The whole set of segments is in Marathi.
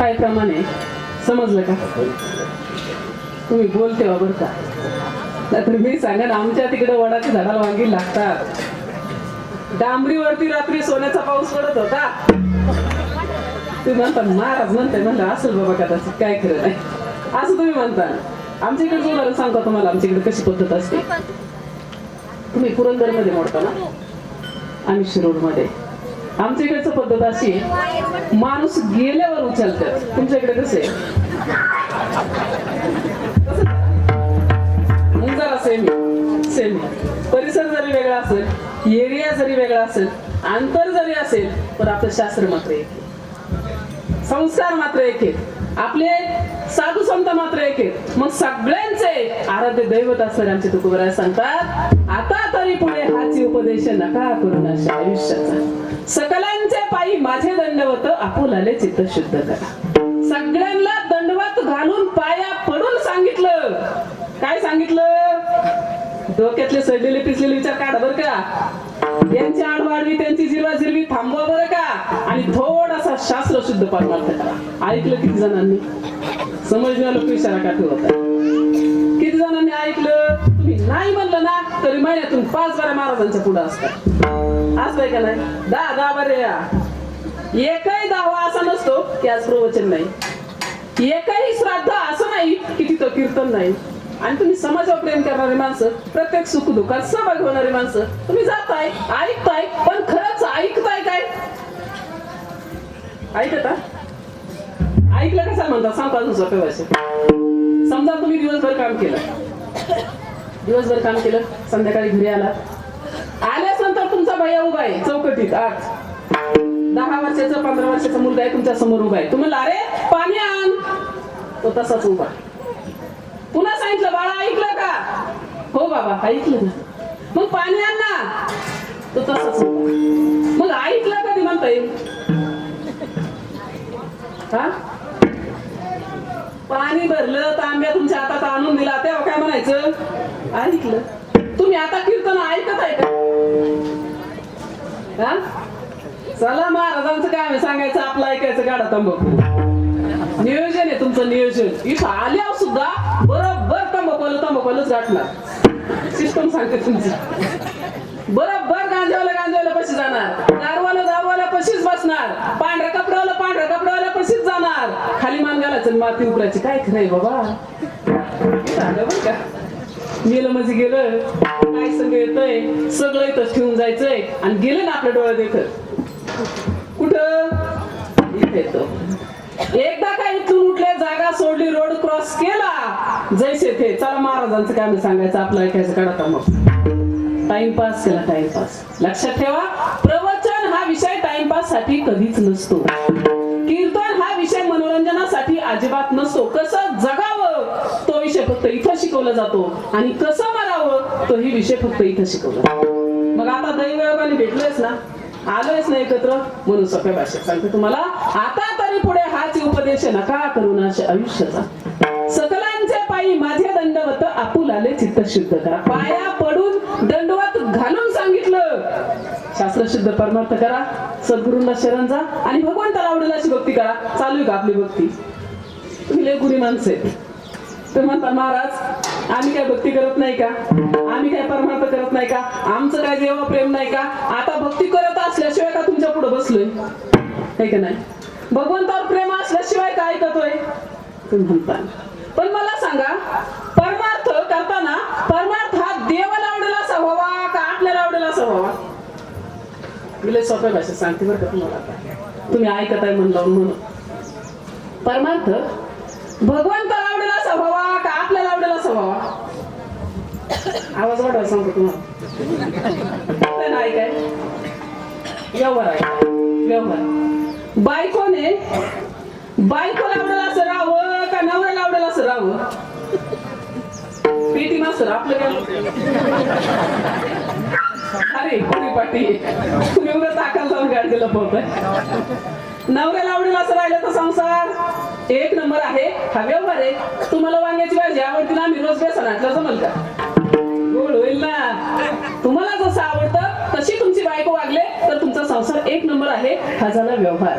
काय प्रमाणे समजलं का? तुम्ही बोलते हो बा का. नाहीतर मी सांगा आमच्या तिकडे वडाच्या झाडाला वांगी लागतात. डांबरीवरती रात्री सोन्याचा पाऊस पडत होता. तुम्ही म्हणता महाराज म्हणते म्हणलं असेल बाबा कदाचित काय खरं नाही. असं तुम्ही म्हणता. आमच्या इकडे उदाहरण सांगता तुम्हाला आमच्या इकडे कशी पद्धत असते. तुम्ही पुरंदरमध्ये मोडता ना? आम्ही शिरोडमध्ये आमच्या इकडचं पद्धत अशी माणूस गेल्यावर उचलतात. तुमच्या इकडे कसे जरा सेमी सेमी परिसर जरी वेगळा असेल एरिया जरी वेगळा असेल अंतर जरी असेल पण आपलं शास्त्र मात्र एक संस्कार मात्र एक आहेत आपले साधू संत मात्र एक आहेत. मग सगळ्यांचे आराध्य दैवत असणारे आमचे तुकोबराय सांगतात आता तरी पुढे हाची उपदेश नका करून अशा आयुष्याचा. सकलांचे पायी माझे दंडवत आपुलाले चित्त शुद्ध करा. सगळ्यांना दंडवत घालून पाया पडून सांगितलं. काय सांगितलं? डोक्यातले सडलेले पिसलेले विचार काढा बर का. यांची आडवाडवी त्यांची जिरवा जिरवी थांबवा बरं का. आणि थोड शास्त्र शुद्ध परमार्थ करा ऐकलं किती जणांनी? समजण्या लोक इशारा का ठेवता किती जणांनी ऐकलं? तुम्ही नाही म्हणलं ना तरी महिन्यातून पाच बारा महाराजांच्या पुढे असतात. असतंय का नाही? दहा दहा बरे एकही दावा असा नसतो की आज प्रवचन नाही. एकही श्राद्ध असं नाही की तिथं कीर्तन नाही. आणि तुम्ही समाजावर प्रेम करणारी माणसं प्रत्येक सुख दुःखात सहभागी होणारी माणसं तुम्ही जाताय ऐकताय पण खरंच ऐकताय ऐकता ऐकलं कसं म्हणतात सांगता अजून सोप्या समजा तुम्ही दिवसभर काम केलं. दिवसभर काम केलं संध्याकाळी घरी आला. आल्याच नंतर तुमचा भैया उभा आहे चौकटीत आज दहा वर्षाचा पंधरा वर्षाचा मुलगा आहे तुमच्यासमोर उभा आहे. तुम्हाला अरे पाणी आण. तो तसाच उभा पुन्हा सांगितलं बाळा ऐकलं का? हो बाबा ऐकलं ना. मग पाणी आण ना. तो तसाच उभा मग ऐकलं कधी म्हणता येईल हा पाणी भरलं तांब्या तुमच्या हातात आणून दिला. तेव्हा काय म्हणायचं? ऐकलं. तुम्ही आता कीर्तन ऐकत आहे का? हा? चला महाराजांचं काय सांगायचं? आपलं ऐकायचं काढा तंबाखू नियोजन आहे तुमचं नियोजन. इथं आल्यावर सुद्धा बरोबर तंबाखूला तंबाखूलाच गाठणार. सिस्टम सांगते तुमची. बरोबर गांजावाला गांजावाला कशी जाणार. तशीच दारवाला पशीच बसणार. पांढऱ्या कपड्यावाला पांढऱ्या कपड्यावाला तशीच जाणार. खाली मान घालायचं माती उकरायची काय खरंय बाबा? इथं बरं का? गेलं म्हणजे गेलं. काय सगळं येतंय? सगळं इथं ठेवून जायचंय. आणि गेलं ना आपल्या डोळ्या देखत कुठं? इथे येतो. एकदा काय इथून उठले जागा सोडली रोड क्रॉस केला. जैसे थे चला महाराजांचं काय सांगायचं? आपलं ऐकायचं. काढा मग. टाइमपास केला टाइमपास लक्षात ठेवा. प्रवचन विषय कधीच नसतो. कीर्तन हा विषय मनोरंजनासाठी अजिबात नसतो. कसं जगावं तो विषय फक्त इथं शिकवला जातो आणि कसं मरावं तोही विषय फक्त इथं शिकवला मग आता दैवयोगाने भेटलोयच ना? आलोयच ना एकत्र? म्हणून सोप्या भाषेत सांगते तुम्हाला. आता तरी पुढे हाच उपदेश नका करून असे आयुष्याचा. सकलांचे पायी माझे दंडवत आपुलाले चित्त शुद्ध करा. पाया पडून दंडवत घालून सांगितलं. शास्त्र शुद्ध परमार्थ करा. सद्गुरूंना शरण जा आणि भगवंताला आवडेल अशी भक्ती करा. चालू आहे का आपली भक्ती? तुम्ही लय माणसे माणसं तर म्हणता महाराज आम्ही काय भक्ती करत नाही का? आम्ही काय परमार्थ करत नाही का? आमचं काय देवा प्रेम नाही का? आता भक्ती करत असल्याशिवाय का तुमच्यापुढे बसलोय? है का नाही? भगवंतावर प्रेम असल्याशिवाय काय ऐकतोय? तुम्ही म्हणता. पण मला सांगा परमार्थ करताना परमार्थ हा देवाला आवडेल असा व्हावा का आपल्याला आवडेल असा व्हावा मी लय सोप्या भाषेत सांगते बरं का तुम्हाला आता. तुम्ही ऐकत आहे म्हणलं म्हणून. परमार्थ भगवंताला आवडेल असा का आपल्याला आवडेल असा आवाज वाढवा सांगतो तुम्हाला. ऐकाय. व्यवहार आहे. व्यवहार. बायकोने बायकोला आवडेल असं राहावं का नवऱ्याला आवडेल असं राहावं पीटी मास्तर आपलं काय? अरे कोणी पाटी? तुम्ही उगाच ताकाला जाऊन गाडी लपवतोय नवऱ्याला आवडेल असं राहिलं तर संसार. एक नंबर आहे. हा व्यवहार आहे. तुम्हाला वांग्याची भाजी आवडते ना आम्ही रोज बेसन आणलं जमल का? गोड होईल ना. तुम्हाला जसं आवडतं तशी तुमची बायको वागले तर तुमचा संसार एक नंबर आहे. हा झाला व्यवहार.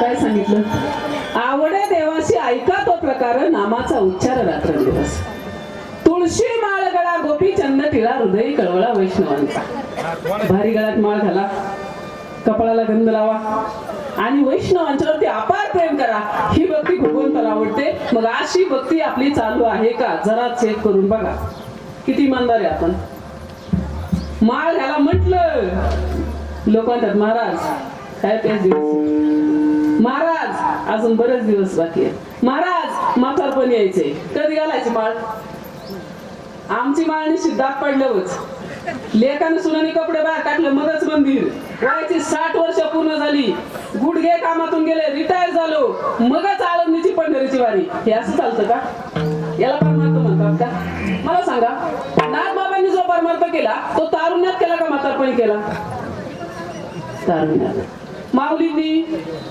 काय सांगितलं? आवडे देवाशी ऐका तो प्रकार नामाचा उच्चार रात्र. तुळशी माळ गळा गोपी चंद टिळा हृदय कळवळा वैष्णवांचा भारी गळ्यात माळ घाला कपाळाला गंध लावा आणि वैष्णवांच्यावरती अपार प्रेम करा ही भक्ती भगवंताला आवडते मग अशी भक्ती आपली चालू आहे का जरा चेक करून बघा किती इमानदार आहे आपण माळ घाला म्हटलं लोक म्हणतात महाराज काय तेच दिवस महाराज अजून बरेच दिवस बाकी आहे महाराज म्हातारपण यायचे कधी घालायची माळ आमची माळणी सिद्धात पडलंच. पडल्यावरच सुनानी कपडे बाहेर टाकलं मगच मंदिर. वयाची साठ वर्ष पूर्ण झाली. गुडघे कामातून गेले रिटायर झालो. मगच आळंदीची पंढरीची वारी. हे असं चालतं का? याला परमार्थ म्हणतात का? मला सांगा नागबाबांनी जो परमार्थ केला तो तारुण्यात केला का म्हातारपणी केला? तारुण्यात. माऊलींनी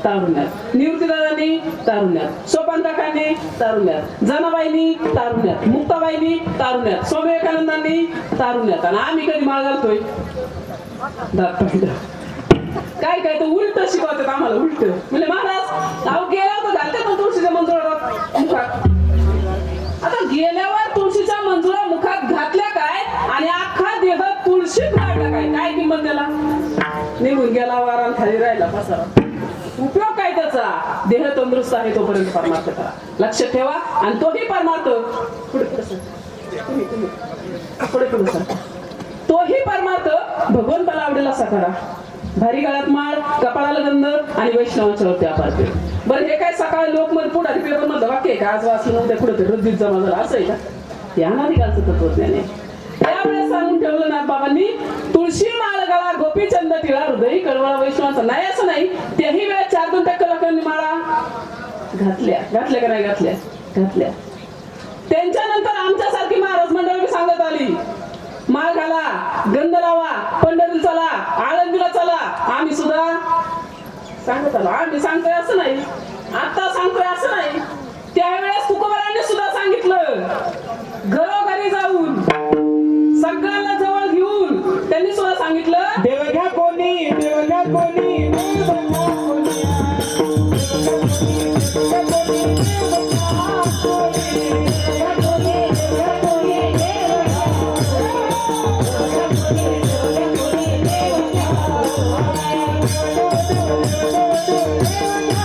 तारुण्यात निवृत्तीदादांनी तारुण्यात सोपानदाकांनी तारुण्यात जनाबाईंनी तारुण्यात मुक्ताबाईंनी तारुण्यात स्वामी विवेकानंदांनी तारुण्यात. आणि आम्ही कधी माळ घालतोय? काय काय तर उलट शिकवतात आम्हाला उलट. म्हणजे महाराज अहो गेला तर घालते पण तुळशीच्या मंजुळा मुखात. आता गेल्यावर तुळशीच्या मंजुळा मुखात घातल्या काय? आणि अख्खा देह तुळशीत काढला काय? काय किंमत त्याला? निघून गेला वारा खाली राहिला पसारा. उपयोग काय त्याचा? देह तंदुरुस्त आहे तोपर्यंत परमार्थ करा. लक्ष ठेवा आणि तोही परमार्थ. पुढे पुढे सर. पुढे सर. तोही परमार्थ भगवंताला आवडेल असा करा. भारी गळ्यात माळ कपाळाला गंध आणि वैष्णवांच्या वरती अपारते बरं हे काय सकाळी लोक मध्ये पुढे पेपरमध्ये वाक्य आहे का? आज वाचलं नव्हतं पुढे रद्दीत जमा झाला. असं आहे का? हे अनाधिकारचं तत्वज्ञान आहे. त्यावेळेस सांगून ठेवलं ना बाबांनी तुळशी माळगळा गोपीचंद टिळा हृदय कळवळा वैष्णवाचा नाही असं नाही. त्याही वेळेस चार दोन टक्के लोकांनी माळा घातल्या. घातल्या का नाही घातल्या? घातल्या. त्यांच्यानंतर आमच्यासारखी महाराज मंडळी सांगत आली माळ घाला गंध लावा पंढरी चला आळंदीला चला. आम्ही सुद्धा सांगत आलो. आम्ही सांगतोय असं नाही. आता सांगतोय असं नाही. त्यावेळेस तुकोबारांनी सुद्धा सांगितलं घरोघरी जाऊन Thank you.